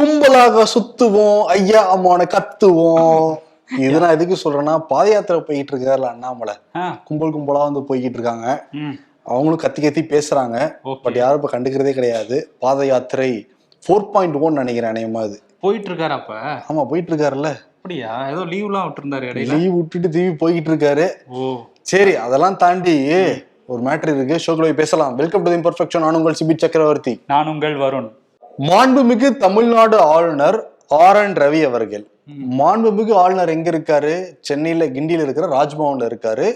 கும்பலாக சுத்துவோம் ஐயா அம்மான கத்துவோம். இது நான் எதுக்கு சொல்றேன்னா பாத யாத்திரை போயிட்டு இருக்காருல அண்ணாமலை. கும்பல் கும்பலா வந்து போய்கிட்டு இருக்காங்க. அவங்களும் கத்தி கத்தி பேசுறாங்க. பட் யாரும் இப்ப கண்டுக்கிறதே கிடையாது. பாத யாத்திரை ஃபோர் பாயிண்ட் ஒன் நினைக்கிறேன் அநேகமா அது. போயிட்டு இருக்காரு அப்ப? ஆமா போயிட்டு இருக்காருல்ல அப்படியா? ஏதோ லீவ்லாம் விட்டுருந்தாரு இடையில. லீவ் விட்டுட்டு திரும்பி போய்கிட்டு இருக்காரு ஓ. சரி அதெல்லாம் தாண்டி ஒரு மேட்ரு இருக்கு. ஷோக்குள்ள போய் பேசலாம். வெல்கம் டு இம்பர்ஃபெக்ஷன் நான் உங்கள் சிபி சக்கரவர்த்தி. நான் உங்கள் வருண். மாண்புமிகு தமிழ்நாடு ஆளுநர் ஆர் என் ரவி அவர்கள். மாண்புமிகு ஆளுநர் எங்க இருக்காரு? சென்னையில கிண்டியில இருக்கிற ராஜ்பவன்ல இருக்காரு.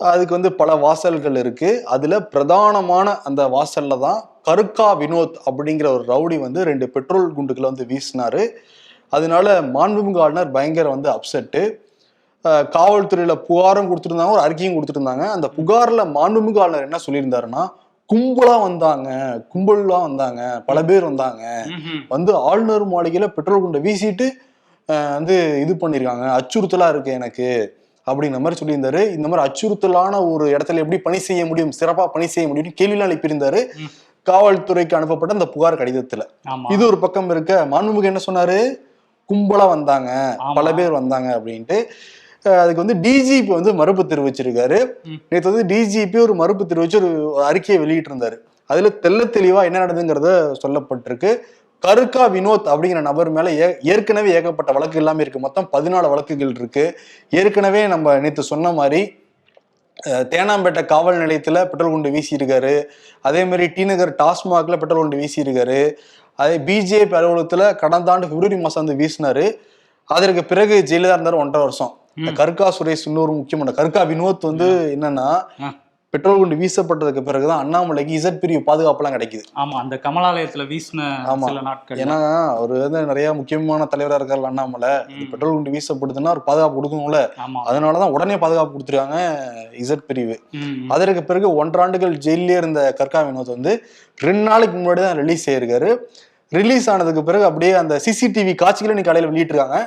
அதுக்கு வந்து பல வாசல்கள் இருக்கு. அதுல பிரதானமான அந்த வாசல்ல தான் கருக்கா வினோத் அப்படிங்கிற ஒரு ரவுடி வந்து ரெண்டு பெட்ரோல் குண்டுகளை வந்து வீசினாரு. அதனால மாண்புமிகு ஆளுநர் பயங்கர வந்து அப்செட்டு. காவல்துறையில புகாரும் கொடுத்துருந்தாங்க ஒரு அறிக்கையும் கொடுத்துருந்தாங்க. அந்த புகார்ல மாண்புமிகு ஆளுநர் என்ன சொல்லியிருந்தாருன்னா கும்பலா வந்தாங்க. கும்பல்லாம் வந்தாங்க. பல பேர் வந்தாங்க. வந்து ஆளுநர் மாளிகையில பெட்ரோல் குண்டை வீசிட்டு வந்து இது பண்ணியிருக்காங்க அச்சுறுத்தலா இருக்கு எனக்கு அப்படிங்கிற மாதிரி சொல்லியிருந்தாரு. இந்த மாதிரி அச்சுறுத்தலான ஒரு இடத்துல எப்படி பணி செய்ய முடியும் சிறப்பா பணி செய்ய முடியும்னு கேள்விலாம் எழுப்பியிருந்தாரு. காவல்துறைக்கு அனுப்பப்பட்ட அந்த புகார் கடிதத்துல. இது ஒரு பக்கம் இருக்க மாண்புமிகு என்ன சொன்னாரு? கும்பலா வந்தாங்க. பல பேர் வந்தாங்க அப்படின்ட்டு. அதுக்கு வந்து டிஜிபி வந்து மறுப்பு தெரிவிச்சிருக்காரு. நேற்று வந்து டிஜிபி ஒரு மறுப்பு தெரிவிச்சு ஒரு அறிக்கையை வெளியிட்டு இருந்தாரு அதுல தெள்ள தெளிவா என்ன நடந்ததுங்கிறத சொல்லப்பட்டிருக்கு. கருக்கா வினோத் அப்படிங்கிற நபர் மேல ஏற்கனவே ஏகப்பட்ட வழக்கு எல்லாமே இருக்கு. மொத்தம் பதினாலு வழக்குகள் இருக்கு. ஏற்கனவே நம்ம நேற்று சொன்ன மாதிரி தேனாம்பேட்டை காவல் நிலையத்துல பெட்ரோல் குண்டு வீசியிருக்காரு. அதே மாதிரி டி நகர் டாஸ்மாக்ல பெட்ரோல் குண்டு வீசியிருக்காரு. அதே பிஜேபி அலுவலகத்துல கடந்த ஆண்டு பிப்ரவரி மாசம் வந்து வீசினாரு. அதற்கு பிறகு ஜெயிலா இருந்தாரு ஒன்றரை வருஷம். கருக்கா சுரேஷ் இன்னொரு முக்கியமான கருக்கா வினோத் வந்து என்னன்னா. பெட்ரோல் குண்டு வீசப்பட்டதுக்கு பிறகுதான் அண்ணாமலைக்கு இசட் பிரிவு பாதுகாப்புலாம் கிடைக்குது. ஆமா அந்த கமலாலயத்துல வீசின ஆமா. நாட்கள். ஏன்னா அவர் வந்து நிறைய முக்கியமான தலைவரா இருக்காரு அண்ணாமலை. பெட்ரோல் குண்டு வீசப்படுதுன்னா ஒரு பாதுகாப்பு கொடுக்கணும்ல. அதனாலதான் உடனே பாதுகாப்பு கொடுத்துருக்காங்க இசட் பிரிவு. அதற்கு பிறகு ஒன்றாண்டுகள் ஜெயிலே இருந்த கர்கா வினோத் வந்து ரெண்டு நாளைக்கு முன்னாடி தான் ரிலீஸ் ஆயிருக்காரு. ரிலீஸ் ஆனதுக்கு பிறகு அப்படியே அந்த சிசிடிவி காட்சிகளை இன்னைக்கு காலையில வெளியிட்டிருக்காங்க.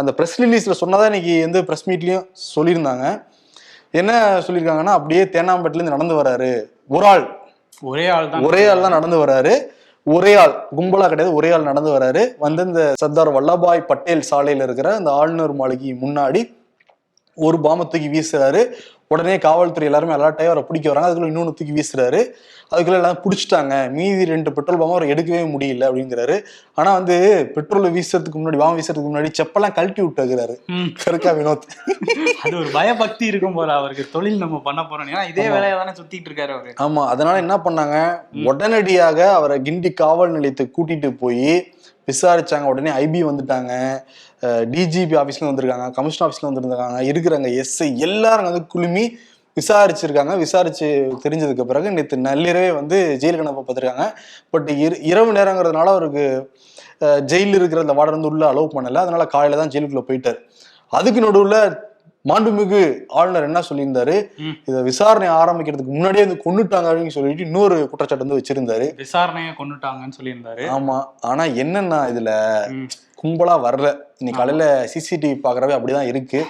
அந்த ப்ரெஸ் ரிலீஸ்ல சொன்னதா இன்னைக்கு வந்து ப்ரெஸ் மீட்லயும் சொல்லியிருந்தாங்க. என்ன சொல்லியிருக்காங்கன்னா அப்படியே தேனாம்பேட்டில இருந்து நடந்து வராரு ஒரு ஆள். ஒரே ஆள் தான். ஒரே ஆள் தான் நடந்து வராரு ஒரே ஆள். கும்பலா கிடையாது ஒரே ஆள் நடந்து வராரு வந்து இந்த சர்தார் வல்லபாய் பட்டேல் சாலையில இருக்கிற அந்த ஆளுநர் மாளிகை முன்னாடி ஒரு பாம்பை தூக்கி வீசுறாரு. உடனே காவல்துறை எல்லாருமே அலர்ட்டாகி அவரை பிடிக்க வராங்க. அதுக்குள்ள இன்னொன்று தூக்கி வீசுறாரு. அதுக்குள்ள எல்லாம் பிடிச்சிட்டாங்க. மீதி ரெண்டு பெட்ரோல் பாம்பை அவர் எடுக்கவே முடியல அப்படிங்கிறாரு. ஆனா வந்து பெட்ரோல் வீசுறதுக்கு முன்னாடி பாம்பு வீசுறதுக்கு முன்னாடி செப்பெல்லாம் கழட்டி விட்டுக்கிறாரு ம். கருக்கா வினோத். அது ஒரு பயபக்தி இருக்கும் போல அவருக்கு. தொழில் நம்ம பண்ண போறோம் ஏன்னா இதே வேலையை தானே சுத்திட்டு இருக்காரு அவரு. ஆமா. அதனால என்ன பண்ணாங்க? உடனடியாக அவரை கிண்டி காவல் நிலையத்துக்கு கூட்டிட்டு போய் விசாரித்தாங்க உடனே ஐபி வந்துட்டாங்க. டிஜிபி ஆஃபீஸ்ல வந்திருக்காங்க. கமிஷனர் ஆஃபீஸ்ல வந்திருக்காங்க இருக்கிறாங்க. எஸ்ஐ எல்லாரும் வந்து குழுமி விசாரிச்சிருக்காங்க. விசாரிச்சு தெரிஞ்சதுக்கு பிறகு நேற்று நள்ளிரவே வந்து ஜெயிலுக்கு அனுப்ப பார்த்துருக்காங்க பட் இரவு நேரங்கிறதுனால அவருக்கு ஜெயிலில் இருக்கிற அந்த வார்டன் வந்து உள்ள அலோவ் பண்ணலை. அதனால காலையில் தான் ஜெயிலுக்குள்ளே போயிட்டார். அதுக்கு நடுவில் மாண்புமிகு ஆளுநர் என்ன சொல்லியிருந்தாரு. இதை விசாரணை ஆரம்பிக்கிறதுக்கு முன்னாடியே வந்து கொண்டுட்டாங்க அப்படின்னு சொல்லிட்டு இன்னொரு குற்றச்சாட்டு வந்து வச்சிருந்தாரு. விசாரணையை கொண்டுட்டாங்கன்னு சொல்லியிருந்தாரு. ஆமா. ஆனா என்னன்னா இதுல கும்பலா வரல. இன்னைக்கு காலையில சிசிடிவி பாக்குறவே அப்படிதான் இருக்கு.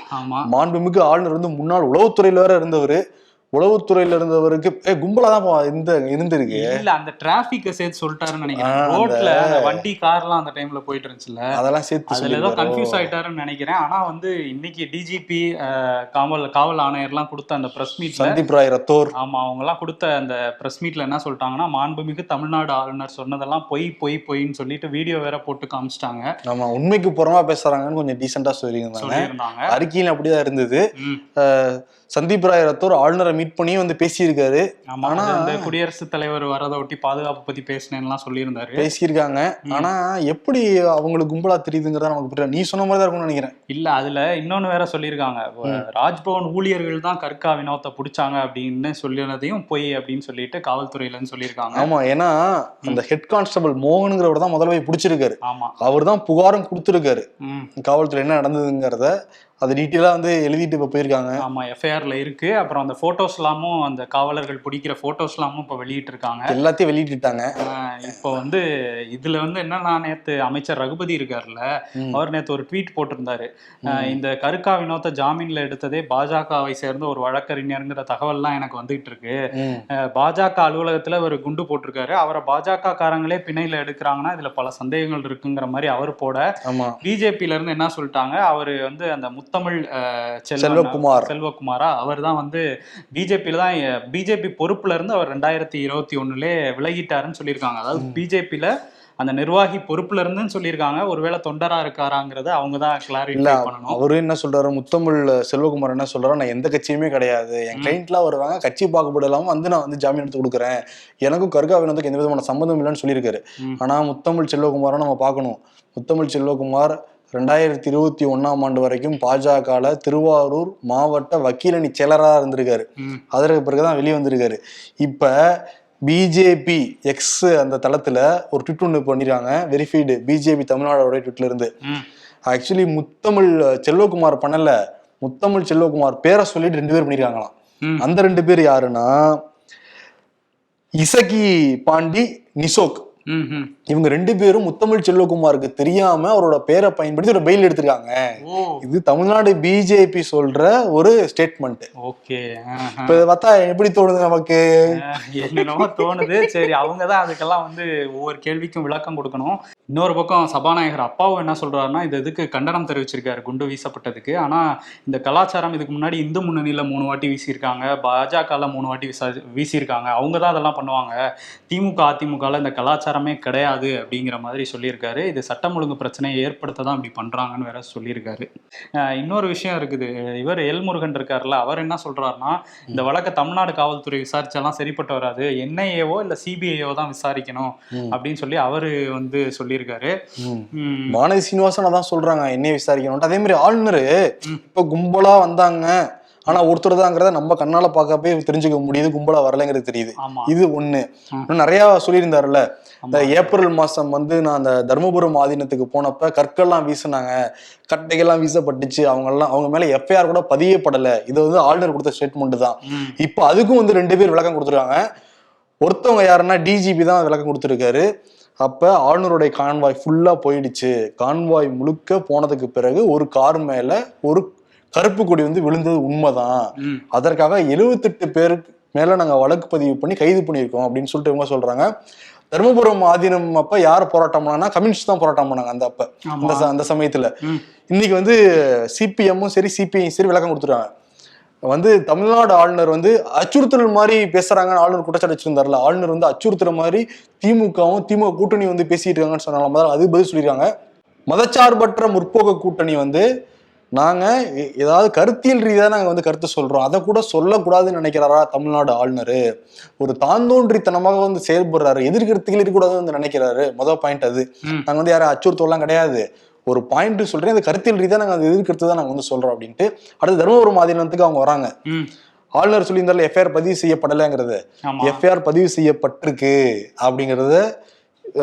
மாண்புமிகு ஆளுநர் வந்து முன்னாள் உளவுத்துறையில வேற இருந்தவர். உளவுத்துறையில இருந்தவருக்கு ஏ கும்பலா தான் இந்த இருந்திருக்கு இல்ல அந்த டிராபிக்க சேர்த்து சொல்லிட்டாருன்னு நினைக்கிறேன். ரோட்ல வண்டி கார்லாம் அந்த டைம்ல போயிட்டு இருந்துச்சுல்ல அதெல்லாம் சேர்த்து அதுல ஏதோ? கன்ஃபியூஸ் ஆயிட்டாருன்னு நினைக்கிறேன். ஆனா வந்து இன்னைக்கு டிஜிபி காவல் காவல் ஆணையர்லாம் கொடுத்த அந்த பிரஸ் மீட்ல சந்தீப் ராய் ரத்தோர். ஆமா அவங்க எல்லாம் கொடுத்த அந்த பிரஸ் மீட்ல என்ன சொல்லிட்டாங்கன்னா மாண்புமிகு தமிழ்நாடு ஆளுநர் சொன்னதெல்லாம் பொய் பொய் பொய்ன்னு சொல்லிட்டு வீடியோ வேற போட்டு காமிச்சிட்டாங்க. ஆமா உண்மைக்கு புறமா பேசுறாங்கன்னு கொஞ்சம் டீசெண்டா சொல்லியிருந்தாங்க. அறிக்கையில் அப்படிதான் இருந்தது. சந்தீப் ராய் ரத்தோர் ஆளுநரை மீட் பண்ணி வந்து பேசியிருக்காரு. ஆனா- அது வந்து குடியரசுத் தலைவர் வரதை ஒட்டி பாதுகாப்பு பத்தி பேசினேன்லாம் சொல்லியிருந்தாரு. பேசியிருக்காங்க. ஆனா எப்படி அவங்களுக்கு கும்பலா தெரியுதுங்கிறத நமக்கு புரியல. நீ சொன்ன மாதிரி தான் இருக்கும்னு நினைக்கிறேன். இல்ல அதுல இன்னொன்னு வேற சொல்லியிருக்காங்க. ராஜ்பவன் ஊழியர்கள் தான் கற்கா வினோத்தை பிடிச்சாங்க அப்படின்னு சொல்லினதையும் பொய் அப்படின்னு சொல்லிட்டு காவல்துறையில இருந்து சொல்லியிருக்காங்க. ஆமா ஏன்னா அந்த ஹெட் கான்ஸ்டபிள் மோகனுங்கிறவர் தான் முதல்ல போய் பிடிச்சிருக்காரு. ஆமா. அவர் தான் புகாரும் கொடுத்துருக்காரு. காவல்துறை என்ன நடந்ததுங்கிறத அதை டீட்டெயிலாக வந்து எழுதிட்டு இப்போ போயிருக்காங்க. ஆமா எஃப்ஐஆர்ல இருக்கு. அப்புறம் அந்த போட்டோஸ் எல்லாமும் அந்த காவலர்கள் பிடிக்கிற போட்டோஸ் எல்லாமும் இப்போ வெளியிட்டு இருக்காங்க எல்லாத்தையும் வெளியிட்டுட்டாங்க. இப்போ வந்து இதுல வந்து என்னன்னா நேத்து அமைச்சர் ரகுபதி இருக்காருல்ல ம். அவர் நேத்து ஒரு ட்வீட் போட்டிருந்தாரு. இந்த கருக்கா வினோத்தை ஜாமீன்ல எடுத்ததே பாஜகவை சேர்ந்த ஒரு வழக்கறிஞருங்கிற தகவல்லாம் எனக்கு வந்துகிட்டு இருக்கு. பாஜக அலுவலகத்துல ஒரு குண்டு போட்டிருக்காரு. அவரை பாஜக காரங்களே பிணையில எடுக்கிறாங்கன்னா இதுல பல சந்தேகங்கள் இருக்குங்கிற மாதிரி அவர் போட இருந்து என்ன சொல்லிட்டாங்க? அவரு வந்து அந்த முத்தமிழ் செல்வகுமார். செல்வகுமாரா? அவர் தான் வந்து பிஜேபியில தான் பிஜேபி பொறுப்புல இருந்து அவர் ரெண்டாயிரத்தி இருபத்தி ஒண்ணுலே விலகிட்டாருன்னு சொல்லியிருக்காங்க. அதாவது பிஜேபியில அந்த நிர்வாகி பொறுப்புல இருந்துன்னு சொல்லியிருக்காங்க. ஒருவேளை தொண்டரா இருக்காராங்கிறத அவங்க தான் கிளாரிஃபை பண்ணணும். அவரு என்ன சொல்றாரு? முத்தமிழ் செல்வகுமார் என்ன சொல்றாரு? நான் எந்த கட்சியுமே கிடையாது. என் கிளைண்ட்லாம் வருவாங்க கட்சி பாகுபாடு இல்லாம வந்து நான் வந்து ஜாமீன் எடுத்து கொடுக்குறேன். எனக்கும் கருகா வினோத்துக்கு எந்த விதமான சம்மந்தம் இல்லைன்னு சொல்லியிருக்காரு. ஆனா முத்தமிழ் செல்வகுமாரை நம்ம பார்க்கணும். முத்தமிழ் செல்வகுமார் ரெண்டாயிரத்தி இருபத்தி ஒண்ணாம் ஆண்டு வரைக்கும் பாஜகல திருவாரூர் மாவட்ட வக்கீலணி செயலராக இருந்திருக்காரு. அதற்கு பிறகுதான் வெளியே வந்திருக்காரு இப்ப பிஜேபி எக்ஸ் அந்த தளத்துல ஒரு ட்விட் ஒன்று பண்ணிருக்காங்க வெரிஃபைடு பிஜேபி தமிழ்நாடோட ட்விட்ல இருந்து. ஆக்சுவலி முத்தமிழ் செல்வகுமார் பண்ணல முத்தமிழ் செல்வகுமார் பேரை சொல்லிட்டு ரெண்டு பேர் பண்ணிருக்காங்களாம். அந்த ரெண்டு பேர் யாருன்னா இசகி பாண்டி நிசோக். இவங்க ரெண்டு பேரும் முத்தமிழ் செல்வகுமாருக்கு தெரியாம அவரோட பேரை பயன்படுத்தி ஒரு பெயில் எடுத்திருக்காங்க. இது தமிழ்நாடு பிஜேபி சொல்ற ஒரு ஸ்டேட்மெண்ட் ஓகே. இப்ப இதை பார்த்தா எப்படி தோணுது நமக்கு? என்னென்னமோ தோணுது. சரி அவங்க தான் அதுக்கெல்லாம் வந்து ஒவ்வொரு கேள்விக்கும் விளக்கம் கொடுக்கணும். இன்னொரு பக்கம் சபாநாயகர் அப்பாவும் என்ன சொல்றாருன்னா இது இதுக்கு கண்டனம் தெரிவிச்சிருக்காரு குண்டு வீசப்பட்டதுக்கு. ஆனா இந்த கலாச்சாரம் இதுக்கு முன்னாடி இந்து முன்னணியில மூணு வாட்டி வீசியிருக்காங்க. பாஜகல மூணு வாட்டி வீச வீசியிருக்காங்க. அவங்க தான் அதெல்லாம் பண்ணுவாங்க. திமுக அதிமுகல இந்த கலாச்சாரமே கிடையாது. அப்படிங்கிற மாதிரி சொல்லியிருக்காரு. இது சட்டம் ஒழுங்கு பிரச்சனையை ஏற்படுத்த தான் இப்படி பண்றாங்கன்னு வேற சொல்லியிருக்காரு. இன்னொரு விஷயம் இருக்குது. இவர் எல்முருகன் இருக்காருல்ல அவர் என்ன சொல்றாருன்னா இந்த வழக்கை தமிழ்நாடு காவல்துறை விசாரிச்சாலாம் சரிப்பட்டு வராது. என்ஐஏவோ இல்ல சிபிஐஓ தான் விசாரிக்கணும். அப்படின்னு சொல்லி அவரு வந்து சொல்லியிருக்காரு. வானதி சீனிவாசன் அதான் சொல்றாங்க என்னைய விசாரிக்கணும் அதே மாதிரி ஆளுநர். இப்ப கும்பலா வந்தாங்க. ஆனா ஒருத்தர் தாங்கிறத நம்ம கண்ணால பார்க்கப்பே தெரிஞ்சுக்க முடியுது கும்பலா வரலைங்கிறது தெரியுது. இது ஒண்ணு. நிறைய சொல்லியிருந்தாருல்ல இந்த. ஏப்ரல் மாசம் வந்து நான் அந்த தர்மபுரம் ஆதீனத்துக்கு போனப்ப கற்கள்லாம் வீசினாங்க கட்டைகள்லாம் வீசப்பட்டுச்சு அவங்க எல்லாம் அவங்க மேல எஃப்ஐஆர் கூட பதியப்படல இது வந்து ஆளுநர் கொடுத்த ஸ்டேட்மெண்ட் தான். இப்போ அதுக்கும் வந்து ரெண்டு பேர் விளக்கம் கொடுத்துருக்காங்க. ஒருத்தவங்க யாருன்னா டிஜிபி தான் விளக்கம் கொடுத்துருக்காரு. அப்ப ஆளுநருடைய கான்வாய் ஃபுல்லா போயிடுச்சு. கான்வாய் முழுக்க போனதுக்கு பிறகு ஒரு கார் மேல ஒரு கருப்பு கொடி வந்து விழுந்தது உண்மைதான். அதற்காக எழுவத்தெட்டு பேருக்கு மேல நாங்க வழக்கு பதிவு பண்ணி கைது பண்ணியிருக்கோம் அப்படின்னு சொல்லிட்டு இவங்க சொல்றாங்க. தருமபுரம் ஆதீனம் அப்ப யார் போராட்டம் பண்ணாங்கன்னா கம்யூனிஸ்ட் தான் போராட்டம் பண்ணாங்க அந்த அப்ப. அந்த அந்த சமயத்துல. இன்னைக்கு வந்து சிபிஎம்மும் சரி சிபிஐயும் சரி விளக்கம் கொடுத்துருக்காங்க வந்து தமிழ்நாடு ஆளுநர் வந்து அச்சுறுத்தல் மாதிரி பேசுறாங்கன்னு ஆளுநர் குற்றச்சாட்டு வச்சிருந்தாருல ஆளுநர் வந்து அச்சுறுத்துற மாதிரி திமுகவும் திமுக கூட்டணி வந்து பேசிட்டு இருக்காங்கன்னு சொன்னாங்க முதல்ல அது பதில் சொல்லியிருக்காங்க. மதச்சார்பற்ற முற்போக்கு கூட்டணி வந்து நாங்க எ- ஏதாவது கருத்தியல் ரீதியா நாங்க வந்து கருத்து சொல்றோம். அதை கூட சொல்லக்கூடாதுன்னு நினைக்கிறாரா தமிழ்நாடு ஆளுநர்? ஒரு தாந்தோன்றித்தனமாக வந்து செயல்படுறாரு. எதிர்கருத்துகள் இருக்கக்கூடாதுன்னு வந்து நினைக்கிறாரு. முதல் பாயிண்ட் அது. ம். நாங்க வந்து யாரும் அச்சுறுத்தலாம் கிடையாது. ஒரு பாயிண்ட் சொல்றேன். அந்த கருத்தியல் ரீதியா நாங்க அந்த எதிர்கருத்து தான் நாங்க வந்து சொல்றோம் அப்படின்ட்டு அடுத்து தருமபுரம் மாநிலத்துக்கு அவங்க வராங்க. ஆளுநர் சொல்லியிருந்தால எஃப்ஐஆர் பதிவு செய்யப்படலைங்கிறது. எஃப்ஐஆர் பதிவு செய்யப்பட்டிருக்கு அப்படிங்கறத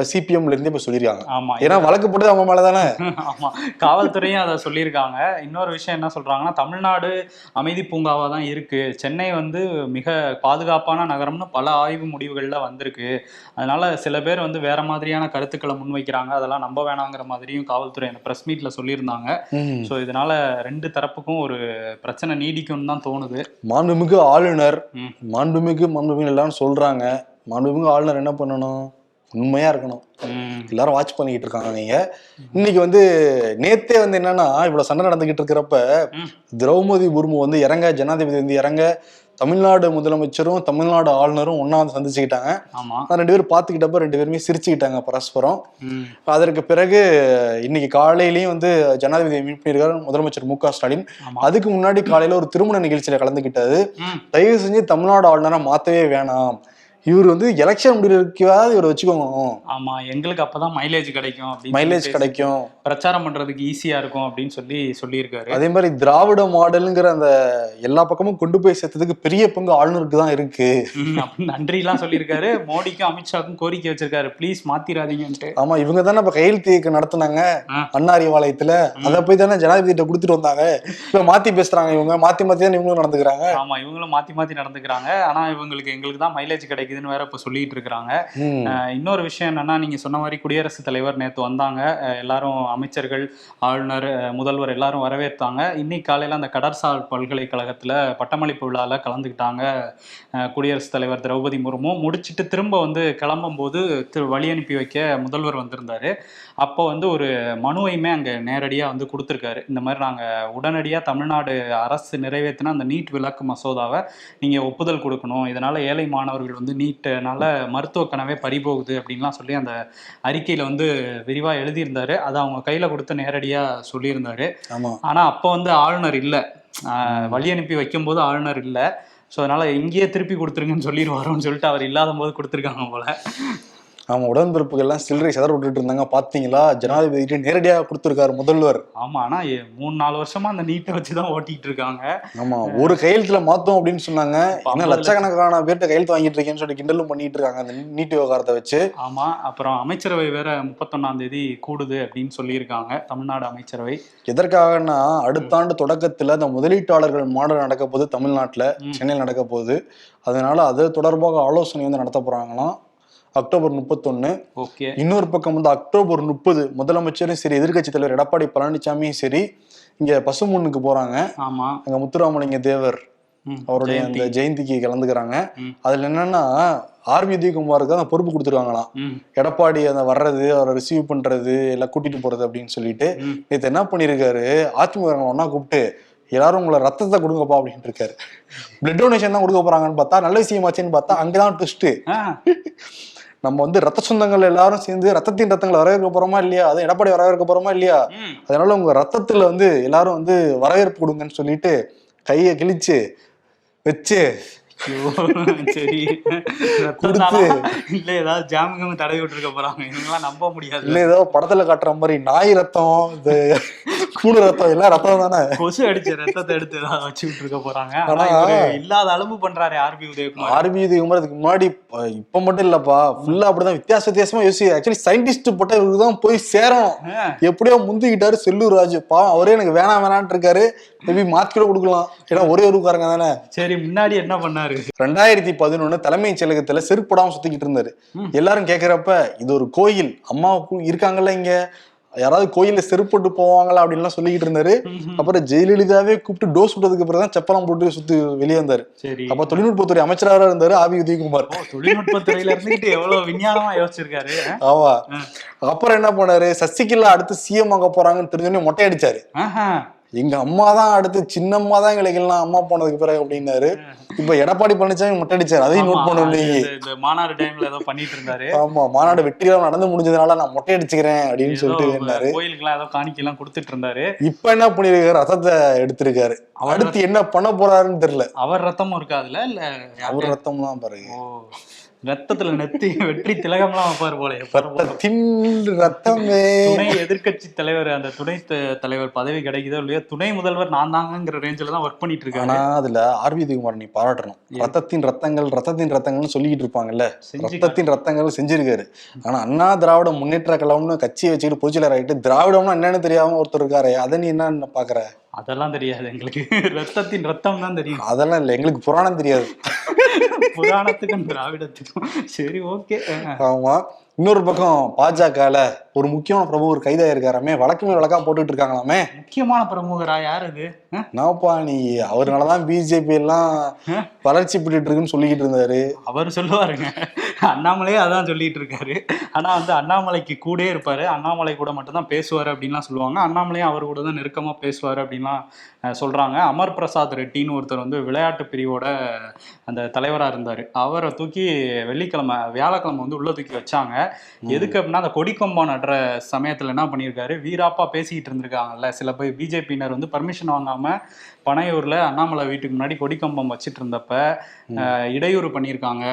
சிபிஎம்ல இருந்து இப்ப சொல்லியிருக்காங்க ஆமா ஏன்னா வழக்கு போட்டது அவங்க மேலதானே? ஆமா. காவல்துறையும் அதை சொல்லியிருக்காங்க. இன்னொரு விஷயம் என்ன சொல்றாங்கன்னா தமிழ்நாடு அமைதி பூங்காவா தான் இருக்கு. சென்னை வந்து மிக பாதுகாப்பான நகரம்னு பல ஆய்வு முடிவுகள்ல வந்திருக்கு. அதனால சில பேர் வந்து வேற மாதிரியான கருத்துக்களை முன்வைக்கிறாங்க. அதெல்லாம் நம்ப வேணாங்கிற மாதிரியும் காவல்துறை அந்த பிரஸ் மீட்ல சொல்லியிருந்தாங்க. ஸோ இதனால ரெண்டு தரப்புக்கும் ஒரு பிரச்சனை நீடிக்கும்னு தான் தோணுது. மாண்புமிகு ஆளுநர். மாண்புமிகு மாண்புமிகு எல்லாரும் சொல்றாங்க. மாண்புமிகு ஆளுநர் என்ன பண்ணணும்? உண்மையா இருக்கணும். எல்லாரும் வாட்ச் பண்ணிக்கிட்டு இருக்காங்க நீங்க. இன்னைக்கு வந்து நேத்தே வந்து என்னன்னா இவ்வளவு சண்டை நடந்துகிட்டு இருக்கிறப்ப. திரௌபதி முர்மு வந்து இறங்க ஜனாதிபதி வந்து இறங்க தமிழ்நாடு முதலமைச்சரும் தமிழ்நாடு ஆளுநரும் ஒண்ணா வந்து சந்திச்சுக்கிட்டாங்க. ரெண்டு பேரும் பார்த்துக்கிட்டப்ப ரெண்டு பேருமே சிரிச்சுக்கிட்டாங்க பரஸ்பரம். அதற்கு பிறகு இன்னைக்கு காலையிலயும் வந்து ஜனாதிபதி மீட் பண்ணியிருக்காரு முதலமைச்சர் மு க ஸ்டாலின். அதுக்கு முன்னாடி காலையில ஒரு திருமண நிகழ்ச்சியில கலந்துக்கிட்டாரு. ம், தயவு செஞ்சு தமிழ்நாடு ஆளுநரை மாத்தவே வேணாம். இவர் வந்து எலெக்ஷன் முடிக்கிறதுக்காவது இவர் வச்சுக்கோங்க. ஆமா எங்களுக்கு அப்பதான் மைலேஜ் கிடைக்கும் மைலேஜ் கிடைக்கும். பிரச்சாரம் பண்றதுக்கு ஈஸியா இருக்கும் அப்படின்னு சொல்லி சொல்லியிருக்காரு. அதே மாதிரி திராவிட மாடலுங்கிற அந்த எல்லா பக்கமும் கொண்டு போய் சேர்த்ததுக்கு பெரிய பங்கு ஆளுநருக்கு தான் இருக்கு. ம், அப்படின்னு நன்றிலாம் சொல்லியிருக்காரு. மோடிக்கும் அமித்ஷாக்கும் கோரிக்கை வச்சிருக்காரு. ப்ளீஸ் மாத்திராதீங்கன்ட்டு. ஆமா இவங்க தானே இப்ப கையெழுத்து இயக்கம் நடத்துனாங்க. அண்ணாரிவாளையத்துல அதை போய் தானே ஜனாதிபதிட்ட கொடுத்துட்டு வந்தாங்க. இப்ப மாத்தி பேசுறாங்க இவங்க. மாத்தி மாத்தி தான் இவங்களும் நடந்துக்கிறாங்க. ஆமா இவங்களும் மாத்தி மாத்தி நடந்துக்கிறாங்க. ஆனா இவங்களுக்கு எங்களுக்கு தான் மைலேஜ் கிடைக்குதுன்னு வேற இப்ப சொல்லிட்டு. அஹ் இன்னொரு விஷயம் என்னன்னா நீங்க சொன்ன மாதிரி குடியரசுத் தலைவர் நேத்து வந்தாங்க. எல்லாரும் அமைச்சர்கள் ஆளுநர் முதல்வர் எல்லாரும் வரவேற்றாங்க. இன்னைக்கு காலையில அந்த கடற்சால் பல்கலைக்கழகத்துல பட்டமளிப்பு விழால கலந்துக்கிட்டாங்க. குடியரசுத் தலைவர் திரௌபதி முர்மு. முடிச்சிட்டு திரும்ப வந்து கிளம்பும் போது வழி அனுப்பி வைக்க முதல்வர் வந்திருந்தாரு. அப்போ வந்து ஒரு மனுவையுமே அங்க நேரடியா வந்து கொடுத்துருக்காரு. இந்த மாதிரி நாங்க உடனடியா தமிழ்நாடு அரசு நிறைவேற்றின அந்த நீட் விலக்கு மசோதாவை நீங்க ஒப்புதல் கொடுக்கணும். இதனால ஏழை மாணவர்கள் வந்து நீட்னால மருத்துவ கனவே பறிபோகுது அப்படின்லாம் சொல்லி அந்த அறிக்கையில வந்து விரிவா எழுதியிருந்தாரு. அதை அவங்க கையில கொடுத்து நேரடியா சொல்லியிருந்தாரு. ஆமா. ஆனா அப்போ வந்து ஆளுநர் இல்லை. வழி அனுப்பி வைக்கும்போது ஆளுநர் இல்லை. ஸோ அதனால இங்கேயே திருப்பி கொடுத்துருங்கன்னு சொல்லிடுவாரோன்னு சொல்லிட்டு அவர் இல்லாத போது கொடுத்துருக்காங்க போல. ஆமா உடன்பிறப்புகள் எல்லாம் சில்லறை செதற விட்டுட்டு இருந்தாங்க. பாத்தீங்களா? ஜனாதிபதி நேரடியா கொடுத்திருக்காரு முதல்வர். ஆமா ஆனா எ- மூணு நாலு வருஷமா அந்த நீட்டை வச்சு தான் ஓட்டிட்டு இருக்காங்க ஆமா ஒரு கையெழுத்துல மாத்தோம் அப்படின்னு சொன்னாங்க. ஐம்பது லட்சக்கணக்கான பேர்ட்ட கையெழுத்து வாங்கிட்டு இருக்கேன்னு சொல்லி கிண்டலும் பண்ணிட்டு இருக்காங்க அந்த நீட் விவகாரத்தை வச்சு. ஆமா அப்புறம் அமைச்சரவை வேற முப்பத்தொன்னாம் தேதி கூடுது அப்படின்னு சொல்லியிருக்காங்க தமிழ்நாடு அமைச்சரவை. எதற்காகன்னா அடுத்த ஆண்டு தொடக்கத்துல அந்த முதலீட்டாளர்கள் மாடல் நடக்க போகுது தமிழ்நாட்டுல. சென்னையில் நடக்க போகுது. அதனால அது தொடர்பாக ஆலோசனை வந்து நடத்த போறாங்களாம். அக்டோபர் முப்பத்தொன்னு. இன்னொரு பக்கம் வந்து அக்டோபர் முப்பது. முதலமைச்சரும் சரி எதிர்க்கட்சி தலைவர் எடப்பாடி பழனிசாமியும் சரி இங்க பசுமுன்னுக்கு போறாங்க. ஆமா. அங்க முத்துராமலிங்க தேவர் அவருடைய. அந்த ஜெயந்திக்கு கலந்துக்கிறாங்க. அதுல என்னன்னா ஆர்பி உதயகுமாருக்கு அந்த பொறுப்பு கொடுத்துருக்காங்களாம் எடப்பாடி அந்த வர்றது அவரை ரிசீவ் பண்றது எல்லாம் கூட்டிட்டு போறது அப்படின்னு சொல்லிட்டு. நேத்து என்ன பண்ணிருக்காரு அதிமுக ஒன்னா கூப்பிட்டு எல்லாரும் உங்களை ரத்தத்தை கொடுங்கப்பா அப்படின்னு இருக்காரு. பிளட் டொனேஷன் தான் கொடுக்க போறாங்கன்னு பார்த்தா நல்ல விஷயமாச்சேன்னு பார்த்தா அங்கதான் ட்விஸ்ட் நம்ம வந்து ரத்த சொந்தங்கள் எல்லாரும் சேர்ந்து ரத்தத்தின் ரத்தங்களை வரவேற்க போறோமா இல்லையா? அதுவும் எடப்பாடி வரவேற்க போறோமா இல்லையா. அதனால உங்க ரத்தத்துல வந்து எல்லாரும் வந்து வரவேற்பு கொடுங்கன்னு சொல்லிட்டு கையை கிழிச்சு வச்சு சரி? இல்ல ஏதாவது ஜாமகம் தடவி விட்டுருக்க போறாங்க. இவங்கெல்லாம் நம்ப முடியாது. இல்ல ஏதோ படத்துல காட்டுற மாதிரி நாய் ரத்தம் கூடு ரத்தம் எல்லாம் ரத்தம் தானே? கொசு அடிச்ச ரத்தத்தை எடுத்து ஏதாவது வச்சு விட்டுருக்க போறாங்க. ஆனா இல்லாத அளவு பண்றாரு ஆர்பி உதயகுமார். ஆர்பி இதுக்கு முன்னாடி இப்ப- மட்டும் இல்லப்பா ஃபுல்லா அப்படிதான் வித்தியாச வித்தியாசமா யோசி ஆக்சுவலி சயின்டிஸ்ட் பட்ட தான் போய் சேரணும் ஆ, எப்படியோ முந்திக்கிட்டாரு செல்லூர் ராஜு. பாவம் அவரே எனக்கு வேணாம் வேணான்ட்டு இருக்காரு. மேபி மாத்தி கூட கொடுக்கலாம். ஏன்னா ஒரே ஊருக்காரங்க தானே. சரி முன்னாடி என்ன பண்ணாரு? ரெண்டாயிரத்தி பதினொன்னு தலைமைச் செயலகத்துல செருப்படாம சுத்திக்கிட்டு இருந்தாரு. எல்லாரும் கேக்குறப்ப இது ஒரு கோயில். அம்மா இருக்காங்கல்ல இங்க. யாராவது கோயில்ல செருப்போட்டு போவாங்களா அப்படின்லாம் சொல்லிக்கிட்டு இருந்தாரு. அப்புறம் ஜெயலலிதாவே கூப்பிட்டு டோஸ் விட்டதுக்கு அப்புறம் தான் செப்பலம் போட்டு சுத்தி வெளியே வந்தாரு. அப்ப தொழில்நுட்பத்துறை அமைச்சராக இருந்தாரு ஆபி உதயகுமார். தொழில்நுட்பத்துறையில இருந்துகிட்டு எவ்வளவு விஞ்ஞானமா யோசிச்சிருக்காரு ஆமா. அப்புறம் என்ன பண்ணாரு? சசிகலா அடுத்து சிஎம் ஆக போறாங்கன்னு தெரிஞ்சோடனே மொட்டை அடிச்சாரு. எங்க அம்மா தான் அடுத்து சின்னம்மா தான் எங்களுக்கு எல்லாம் அம்மா போனதுக்கு பிறகு அப்படின்னாரு. இப்ப எடப்பாடி பழனிசாமி மொட்டை அடிச்சாரு அதையும் நோட் பண்ண மாநாடு டைம்ல ஏதோ பண்ணிட்டு இருந்தாரு. ஆமா மாநாடு வெற்றிகரம் நடந்து முடிஞ்சதுனால நான் மொட்டை அடிச்சுக்கிறேன் அப்படின்னு சொல்லிட்டு இருந்தாரு. கோயிலுக்குலாம் ஏதோ காணிக்கை எல்லாம் கொடுத்துட்டு இருந்தாரு. இப்ப என்ன பண்ணிருக்காரு? ரத்தத்தை எடுத்திருக்காரு. அடுத்து என்ன பண்ண போறாருன்னு தெரியல. அவர் ரத்தமும் இருக்காதுல இல்ல அவர் ரத்தம் தான் பாருங்க ரத்தத்துல நெத்தி வெற்றி திலகம்லாம் வைப்பாரு போல. ரத்தமே. துணை எதிர்க்கட்சி தலைவர் அந்த துணை தலைவர் பதவி கிடைக்குதோ இல்லையோ துணை முதல்வர் நான் தாங்கங்கிற ரேஞ்சில தான் ஒர்க் பண்ணிட்டு இருக்காரு. ஆனா அதுல ஆர்வி குமார் நீ பாராட்டணும். ரத்தத்தின் ரத்தங்கள் ரத்தத்தின் ரத்தங்கள்னு சொல்லிக்கிட்டு இருப்பாங்கல்ல. ரத்தத்தின் ரத்தங்கள் செஞ்சிருக்காரு. ஆனா அண்ணா திராவிட முன்னேற்ற கழகம்னு கட்சியை வச்சுக்கிட்டு பொதுச்செயலர் ஆயிட்டு திராவிடம்னா என்னன்னு தெரியாம ஒருத்தர் இருக்காரு அதை நீ என்ன பாக்குற? அதெல்லாம் தெரியாது எங்களுக்கு. ரத்தத்தின் ரத்தம் தான் தெரியும். அதெல்லாம் இல்ல எங்களுக்கு புராணம் தெரியாது. புராணத்துக்கும் திராவிடத்துக்கும். சரி ஓகே ஆமா. இன்னொரு பக்கம் பாஜகல ஒரு முக்கியமான பிரமுகர் கைதாயிருக்காராமே வழக்கு மேல் வழக்கா போட்டுட்டு இருக்காங்களாமே முக்கியமான பிரமுகரா யார் அது? நாப்பா நீ அவர்னாலதான் பிஜேபி எல்லாம் வளர்ச்சி பெற்றுட்டு இருக்குன்னு சொல்லிக்கிட்டு இருந்தாரு அவர் சொல்லுவாருங்க. அண்ணாமலையே அதான் சொல்லிட்டு இருக்காரு ஆனா வந்து அண்ணாமலைக்கு கூடயே இருப்பாரு. அண்ணாமலை கூட மட்டும்தான் பேசுவாரு அப்படின்லாம் சொல்லுவாங்க. அண்ணாமலையும் அவர் கூட தான் நெருக்கமா பேசுவாரு அப்படின்லாம் சொல்றாங்க. அமர் பிரசாத் ரெட்டின்னு ஒருத்தர் வந்து விளையாட்டு பிரிவோட அந்த தலைவரா இருந்தாரு. அவரை தூக்கி வெள்ளிக்கிழமை வியாழக்கிழமை வந்து உள்ள தூக்கி வச்சாங்க. எதுக்கு அப்படின்னா அந்த கொடிக்கொம்பம் நடுற சமயத்துல என்ன பண்ணியிருக்காரு? வீராப்பா பேசிக்கிட்டு இருந்திருக்காங்கல்ல சில பேர் பிஜேபியினர் வந்து பர்மிஷன் வாங்காம பனையூர்ல அண்ணாமலை வீட்டுக்கு முன்னாடி கொடிக்கம்பம் வச்சிட்டு இருந்தப்ப இடையூறு பண்ணியிருக்காங்க.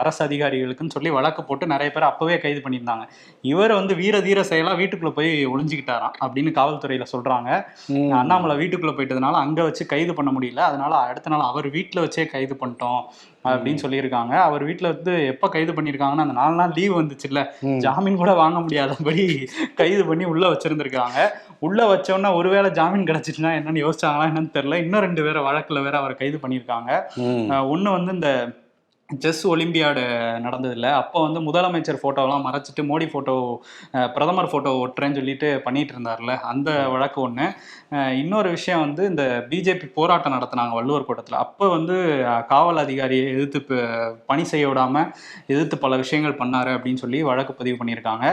அரசு அதிகாரிகளுக்குன்னு சொல்லி வழக்கு போட்டு நிறைய பேர் அப்பவே கைது பண்ணியிருந்தாங்க. இவர் வந்து வீர தீர செயலா வீட்டுக்குள்ள போய் ஒளிஞ்சுக்கிட்டாராம் அப்படின்னு காவல்துறையில சொல்றாங்க. அண்ணாமலை வீட்டுக்குள்ள போயிட்டதுனால அங்க வச்சு கைது பண்ண முடியல. அதனால அடுத்த நாள் அவர் வீட்டுல வச்சே கைது பண்ணிட்டோம் அப்படின்னு சொல்லியிருக்காங்க. அவர் வீட்டுல வந்து எப்ப கைது பண்ணியிருக்காங்கன்னா அந்த நாலு நாள் லீவ் வந்துச்சுல்ல. ஜாமீன் கூட வாங்க முடியாதபடி கைது பண்ணி உள்ள வச்சிருந்திருக்காங்க. உள்ள வச்சோன்னா ஒருவேளை ஜாமீன் கிடைச்சிச்சுன்னா என்னன்னு யோசிச்சாங்களா என்னன்னு தெரியல இன்னும் ரெண்டு பேரை வழக்குல வேற அவரை கைது பண்ணியிருக்காங்க. ஒன்று வந்து இந்த செஸ் ஒலிம்பியாடு நடந்ததில்ல. அப்போ வந்து முதலமைச்சர் ஃபோட்டோலாம் மறைச்சிட்டு மோடி ஃபோட்டோ பிரதமர் ஃபோட்டோ ஒட்டுறேன்னு சொல்லிட்டு பண்ணிட்டு இருந்தார்ல அந்த வழக்கு ஒன்று இன்னொரு விஷயம் வந்து இந்த பிஜேபி போராட்டம் நடத்தினாங்க வள்ளுவர் கோட்டத்தில். அப்போ வந்து காவல் அதிகாரியை எதிர்த்து பணி செய்ய விடாம எதிர்த்து பல விஷயங்கள் பண்ணாரு அப்படின்னு சொல்லி வழக்கு பதிவு பண்ணியிருக்காங்க.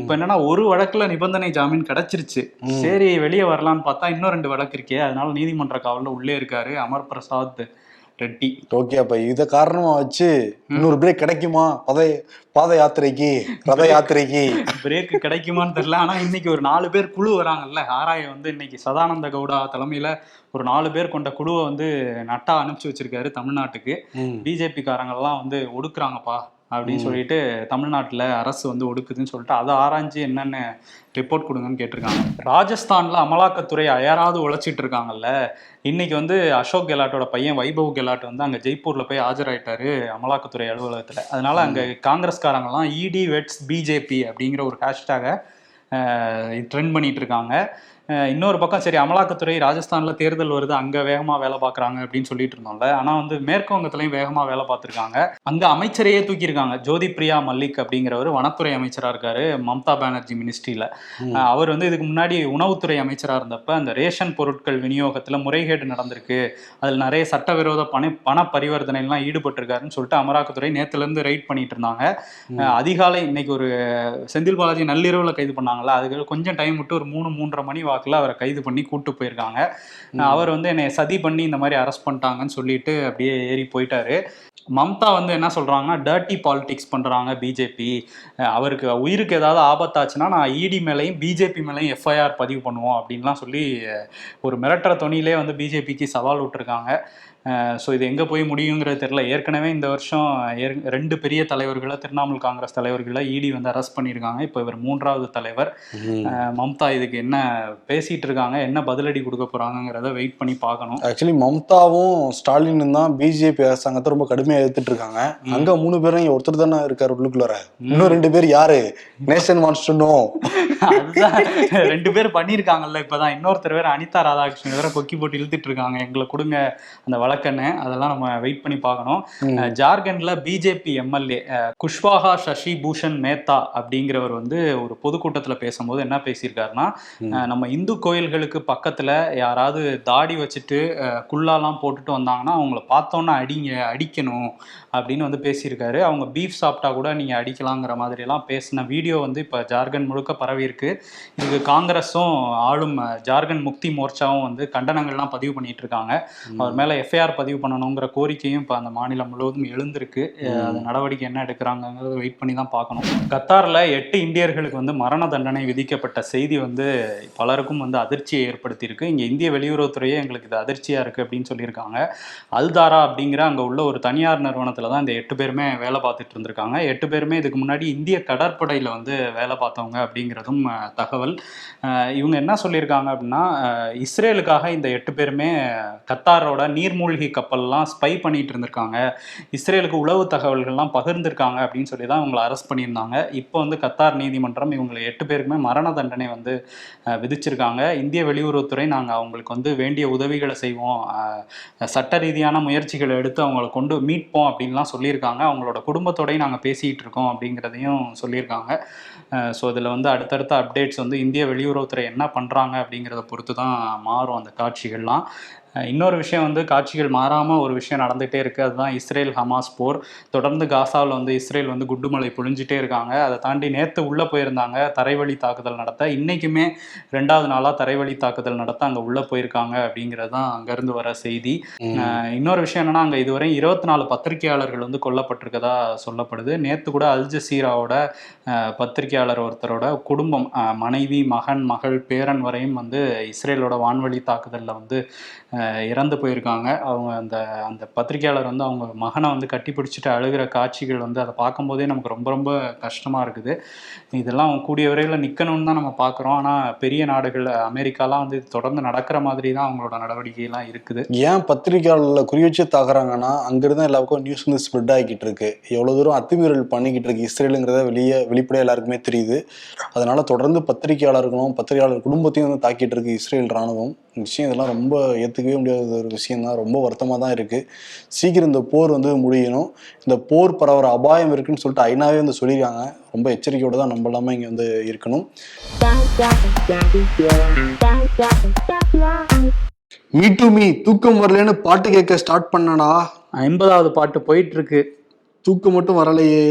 இப்போ என்னன்னா ஒரு வழக்குல நிபந்தனை ஜாமீன் கிடைச்சிருச்சு. சரி வெளியே வரலான்னு பார்த்தா இன்னும் ரெண்டு வழக்கு இருக்கே. அதனால நீதிமன்ற காவலில் உள்ளே இருக்காரு அமர் பிரசாத். ரெட்டி. ஓகே அப்ப இத காரணமா வச்சு இன்னொரு பிரேக் கிடைக்குமா? பத பாத யாத்திரைக்கு ரத யாத்திரைக்கு. பிரேக் கிடைக்குமான்னு தெரியல. ஆனா இன்னைக்கு ஒரு நாலு பேர் குழு வராங்கல்ல. ஆராய வந்து இன்னைக்கு சதானந்த கவுடா தலைமையில ஒரு நாலு பேர் கொண்ட குழுவை வந்து நட்டா அனுப்பிச்சு வச்சிருக்காரு தமிழ்நாட்டுக்கு. பிஜேபி காரங்கெல்லாம் வந்து ஒடுக்குறாங்கப்பா. அப்படின்னு சொல்லிட்டு தமிழ்நாட்டுல அரசு வந்து ஒடுக்குதுன்னு சொல்லிட்டு அதை ஆராய்ஞ்சு என்னென்ன ரிப்போர்ட் கொடுங்கன்னு கேட்டிருக்காங்க. ராஜஸ்தான்ல அமலாக்கத்துறை அயராது உழைச்சிட்டு இருக்காங்கல்ல. இன்னைக்கு வந்து அசோக் கெலாட்டோட பையன் வைபவ் கெலாட் வந்து அங்க ஜெய்ப்பூர்ல போய் ஆஜராயிட்டாரு அமலாக்கத்துறை அலுவலகத்துல. அதனால அங்க காங்கிரஸ்காரங்கெல்லாம் இடி வெட்ஸ் பிஜேபி அப்படிங்கிற ஒரு ஹேஷ்டேகை ட்ரெண்ட் பண்ணிட்டு இருக்காங்க. இன்னொரு பக்கம் சரி அமலாக்கத்துறை ராஜஸ்தான்ல தேர்தல் வருது அங்க வேகமா வேலை பார்க்கறாங்க அப்படின்னு சொல்லிட்டு இருந்தோம்ல. ஆனா வந்து மேற்கு வங்கத்திலையும் வேகமா வேலை பார்த்திருக்காங்க. அங்க அமைச்சரையே தூக்கியிருக்காங்க. ஜோதி பிரியா மல்லிக் அப்படிங்கிறவர் வனத்துறை அமைச்சரா இருக்காரு மம்தா பானர்ஜி மினிஸ்ட்ரியில. அவர் வந்து இதுக்கு முன்னாடி உணவுத்துறை அமைச்சரா இருந்தப்ப அந்த ரேஷன் பொருட்கள் விநியோகத்துல முறைகேடு நடந்திருக்கு. அதில் நிறைய சட்டவிரோத பண பண பரிவர்த்தனைலாம் ஈடுபட்டிருக்காருன்னு சொல்லிட்டு அமலாக்கத்துறை நேத்துல இருந்து ரைட் பண்ணிட்டு இருந்தாங்க. அதிகாலை இன்னைக்கு ஒரு செந்தில் பாலாஜி நள்ளிரவுல கைது பண்ணாங்கல்ல அதுக்கு கொஞ்சம் டைம் விட்டு ஒரு மூணு மூன்றரை மணி வாக்குல அவரை கைது பண்ணி கூட்டு போயிருக்காங்க. அவர் வந்து என்னை சதி பண்ணி இந்த மாதிரி அரெஸ்ட் பண்ணிட்டாங்கன்னு சொல்லிட்டு அப்படியே ஏறி போயிட்டாரு. மம்தா வந்து என்ன சொல்றாங்கன்னா டர்ட்டி பாலிடிக்ஸ் பண்றாங்க பிஜேபி அவருக்கு உயிருக்கு ஏதாவது ஆபத்தாச்சுன்னா நான் இடி மேலையும் பிஜேபி மேலையும் எஃப்ஐஆர் பதிவு பண்ணுவோம் அப்படின்லாம் சொல்லி ஒரு மிரட்டுற தொனியிலே வந்து பிஜேபிக்கு சவால் விட்டுருக்காங்க. ஸோ இது எங்கே போய் முடியுங்கிறது தெரியல. ஏற்கனவே இந்த வருஷம் ரெண்டு பெரிய தலைவர்களை திரிணாமுல் காங்கிரஸ் தலைவர்களை இடி வந்து அரெஸ்ட் பண்ணியிருக்காங்க. இப்போ இவர் மூன்றாவது தலைவர். மம்தா இதுக்கு என்ன பேசிட்டு இருக்காங்க என்ன பதிலடி கொடுக்க போறாங்கங்கிறத வெயிட் பண்ணி பார்க்கணும். ஆக்சுவலி மம்தாவும் ஸ்டாலினும் தான் பிஜேபி அரசாங்கத்தை ரொம்ப கடுமையா எதிர்த்துட்டு இருக்காங்க. அங்க மூணு பேரும் இங்க ஒருத்தர் தானே இருக்காரு உள்ளுக்குள்ளார. இன்னும் ரெண்டு பேர் யாரு? நேஷன் வான்ஸ் டு நோ அதுதான். ரெண்டு பேர் பண்ணியிருக்காங்கல்ல இப்பதான். இன்னொருத்தர் வேற அனிதா ராதாகிருஷ்ணன் வேற கொக்கி போட்டு இழுத்துட்டு இருக்காங்க. எங்களை கொடுங்க. அந்த வழக்கன்னு அதெல்லாம் நம்ம வெயிட் பண்ணி பார்க்கணும். ஜார்க்கண்ட்ல பிஜேபி எம்எல்ஏ குஷ்வாஹா சசி பூஷன் மேத்தா அப்படிங்கிறவர் வந்து ஒரு பொதுக்கூட்டத்துல பேசும்போது என்ன பேசியிருக்காருன்னா நம்ம இந்து கோயில்களுக்கு பக்கத்துல யாராவது தாடி வச்சுட்டு குல்லாலாம் போட்டுட்டு வந்தாங்கன்னா அவங்கள பார்த்தோன்னா அடிங்க அடிக்கணும். அப்படின்னு வந்து பேசியிருக்காரு. அவங்க பீஃப் சாப்பிட்டா கூட நீங்க அடிக்கலாங்கிற மாதிரி எல்லாம் பேசின வீடியோ வந்து இப்ப ஜார்க்கண்ட் முழுக்க பரவி இருக்கு. இதுக்கு காங்கிரஸும் ஆளும் ஜார்க்கண்ட் முக்தி மோர்ச்சாவும் வந்து கண்டனங்கள்லாம் பதிவு பண்ணிட்டு இருக்காங்க. அவர் மேல எஃப்ஐஆர் பதிவு பண்ணணுங்கிற கோரிக்கையும் இப்ப அந்த மாநிலம் முழுவதும் எழுந்திருக்கு. அது நடவடிக்கை என்ன எடுக்கிறாங்கிறத வெயிட் பண்ணி தான் பார்க்கணும். கத்தார்ல எட்டு இந்தியர்களுக்கு வந்து மரண தண்டனை விதிக்கப்பட்ட செய்தி வந்து பலருக்கும் வந்து அதிர்ச்சியை ஏற்படுத்தியிருக்கு. இங்க இந்திய வெளியுறவுத்துறையே எங்களுக்கு இது அதிர்ச்சியா இருக்கு அப்படின்னு சொல்லியிருக்காங்க. அல்தாரா அப்படிங்கிற அங்க உள்ள ஒரு தனியார் நிறுவனத்துல தான் இந்த எட்டு பேருமே வேலை பார்த்துட்டு இருந்திருக்காங்க. எட்டு பேருமே இதுக்கு முன்னாடி இந்திய கடற்படையில் வந்து வேலை பார்த்தவங்க அப்படிங்கிறதும் தகவல். இவங்க என்ன சொல்லியிருக்காங்க அப்படின்னா இஸ்ரேலுக்காக இந்த எட்டு பேருமே கத்தாரோட நீர்மூழ்கி கப்பல்லாம் ஸ்பை பண்ணிட்டு இருந்திருக்காங்க. இஸ்ரேலுக்கு உளவு தகவல்கள்லாம் பகிர்ந்திருக்காங்க அப்படின்னு சொல்லி தான் இவங்களை அரெஸ்ட் பண்ணியிருந்தாங்க. இப்போ வந்து கத்தார் நீதிமன்றம் இவங்களை எட்டு பேருக்குமே மரண தண்டனை வந்து விதிச்சிருக்காங்க. இந்திய வெளியுறவுத்துறை நாங்கள் அவங்களுக்கு வந்து வேண்டிய உதவிகளை செய்வோம். சட்ட ரீதியான முயற்சிகளை எடுத்து அவங்கள கொண்டு மீட்போம் அப்படின்னு அப்படின்லாம் சொல்லியிருக்காங்க. அவங்களோட குடும்பத்தோடையும் நாங்கள் பேசிகிட்டு இருக்கோம் அப்படிங்கிறதையும் சொல்லியிருக்காங்க. ஸோ இதில் வந்து அடுத்தடுத்த அப்டேட்ஸ் வந்து இந்திய வெளியுறவுத்துறை என்ன பண்ணுறாங்க அப்படிங்கிறத பொறுத்து தான் மாறும் அந்த காட்சிகள்லாம். இன்னொரு விஷயம் வந்து காட்சிகள் மாறாம ஒரு விஷயம் நடந்துகிட்டே இருக்கு. அதுதான் இஸ்ரேல் ஹமாஸ் போர். தொடர்ந்து காசாவில் வந்து இஸ்ரேல் வந்து குண்டுமலை பொழிஞ்சிட்டே இருக்காங்க. அதை தாண்டி நேத்து உள்ள போயிருந்தாங்க. தரைவழி தாக்குதல் நடத்த. இன்னைக்குமே ரெண்டாவது நாளா தரைவழி தாக்குதல் நடத்த அங்க உள்ள போயிருக்காங்க அப்படிங்கிறது தான் அங்கிருந்து வர செய்தி. இன்னொரு விஷயம் என்னன்னா அங்க இதுவரை இருபத்தி நாலு பத்திரிகையாளர்கள் வந்து கொல்லப்பட்டிருக்கதா சொல்லப்படுது. நேத்து கூட அல் ஜசீராவோட பத்திரிகையாளர் ஒருத்தரோட குடும்பம் மனைவி மகன் மகள் பேரன் வரையும் வந்து இஸ்ரேலோட வான்வழி தாக்குதலில் வந்து இறந்து போயிருக்காங்க. அவங்க அந்த அந்த பத்திரிகையாளர் வந்து அவங்க மகனை வந்து கட்டி பிடிச்சிட்டு அழுகிற காட்சிகள் வந்து அதை பார்க்கும்போதே நமக்கு ரொம்ப ரொம்ப கஷ்டமாக இருக்குது. இதெல்லாம் கூடிய விரைவில் நிற்கணும்னு தான் நம்ம பார்க்குறோம். ஆனால் பெரிய நாடுகள் அமெரிக்காலாம் வந்து தொடர்ந்து நடக்கிற மாதிரி தான் அவங்களோட நடவடிக்கையெல்லாம் இருக்குது. ஏன் பத்திரிகையாளர்களை குறி வச்சு தாக்குறாங்கன்னா அங்கிருந்து எல்லாருக்கும் நியூஸ் வந்து ஸ்ப்ரெட் ஆகிக்கிட்டு இருக்கு. எவ்வளோ தூரம் அத்துமீறல் பண்ணிக்கிட்டு இருக்கு இஸ்ரேலுங்கிறத வெளியே வெளிப்படையாக எல்லாருக்குமே தெரியுது. அதனால தொடர்ந்து பத்திரிகையாளர்களும் பத்திரிகையாளர் குடும்பத்தையும் வந்து தாக்கிட்டு இருக்கு இஸ்ரேல் ராணுவம் விஷயம் இதெல்லாம் ரொம்ப ஏற்றுக்கவே முடியாத ஒரு விஷயம் தான் ரொம்ப வருத்தமாக தான் இருக்கு. சீக்கிரம் இந்த போர் வந்து முடியணும். இந்த போர் பரவற அபாயம் இருக்குன்னு சொல்லிட்டு ஐநாவே வந்து சொல்லியிருக்காங்க. ரொம்ப எச்சரிக்கையோட தான் நம்ம எல்லாமே இங்கே வந்து இருக்கணும். மீ டு மீ தூக்கம் வரலன்னு பாட்டு கேட்க ஸ்டார்ட் பண்ணடா ஐம்பதாவது பாட்டு போயிட்டு இருக்கு தூக்கம் மட்டும் வரலையே.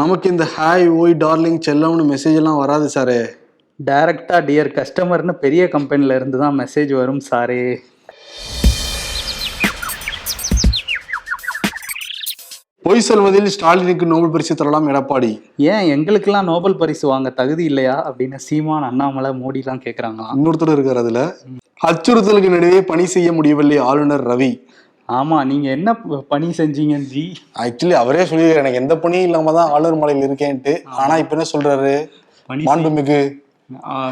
நமக்கு இந்த ஹாய் ஓய் டார்லிங் செல்லம்னு மெசேஜ் எல்லாம் வராது சாரே. டைரக்டா டியர் கஸ்டமர்னு பெரிய கம்பெனில இருந்து தான் மெசேஜ் வரும் சாரே. பொய் சொல்வதில் ஸ்டாலினுக்கு நோபல் பரிசு தரலாம் எடப்பாடி. ஏன் எங்களுக்கெல்லாம் நோபல் பரிசு வாங்க தகுதி இல்லையா அப்படின்னு சீமான் அண்ணாமலை மோடிலாம் கேட்குறாங்களாம் இன்னொருத்தர் இருக்கார் அதுல. அச்சுறுத்தலுக்கு நடுவே பணி செய்ய முடியவில்லை ஆளுநர் ரவி. ஆமா நீங்க என்ன பணி செஞ்சீங்க ஜி? ஆக்சுவலி அவரே சொல்லியிருக்காரு எனக்கு எந்த பணியும் இல்லாம தான் ஆளுநர் மலையில் இருக்கேன்ட்டு. ஆனா இப்ப என்ன சொல்றாரு? பணி மாண்புமிகு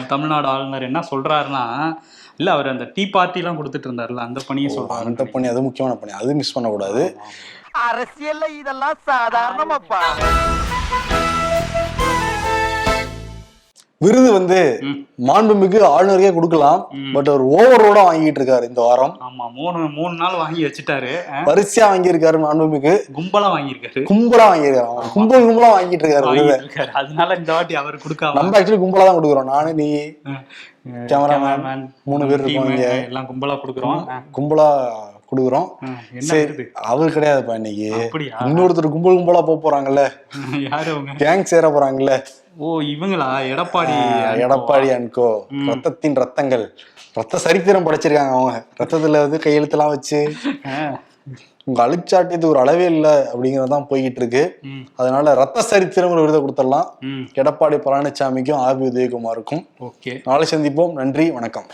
தமிழ்நாடு ஆளுநர் என்ன சொல்றாருன்னா இல்ல அவர் அந்த டீ பார்ட்டிலாம் கொடுத்துட்டு இருந்தாருல்ல அந்த பணியை சொல்றாரு. அந்த பணி அது முக்கியமான பணி. அது மிஸ் பண்ணக்கூடாது. அரசியல்ல இதெல்லாம் சாதாரணமாப்பா. விருது வந்து. மாண்புமிகு ஆளுநருக்கே கொடுக்கலாம். பட் அவர் ஓவரோட வாங்கிட்டு இருக்காரு இந்த வாரம். ஆமா மூணு மூணு நாள் வாங்கி வச்சுட்டாரு. வரிசையா வாங்கியிருக்காரு மாண்புமிகு. கும்பலா வாங்கியிருக்காரு. கும்பலா வாங்கியிருக்காரு. கும்பல் கும்பலா வாங்கிட்டு இருக்காரு அதனால இந்த வாட்டி அவர் கொடுக்காம. நம்ம ஆக்சுவலி கும்பலா தான் கொடுக்குறோம். நானு நீ கேமராமேன் கேமராமேன் மூணு பேர் இருக்கோம். எல்லாம் கும்பலா கொடுக்குறோம். கும்பலா கொடுக்குறோம். சரி அவர் கிடையாதுப்பா இன்னைக்கு. இன்னொருத்தர் கும்பல் கும்பலா போக போறாங்கல்ல. கேங் சேர போறாங்கல்ல. ஓ இவங்களா? Edappadi Edappadi and co. ரத்தத்தின் ரத்தங்கள். ரத்த சரித்திரம் படைச்சிருக்காங்க அவங்க. ரத்தத்துல வந்து கையெழுத்தெல்லாம் வச்சு. உங்க அழிச்சாட்டியது ஒரு அளவே இல்லை அப்படிங்கறதுதான் போய்கிட்டு இருக்கு. அதனால ரத்த சரித்திரம் ஒரு விருதை கொடுத்துடலாம். எடப்பாடி பழனிசாமிக்கும் ஆபி உதயகுமாருக்கும். ஓகே. நாளை சந்திப்போம். நன்றி. வணக்கம்.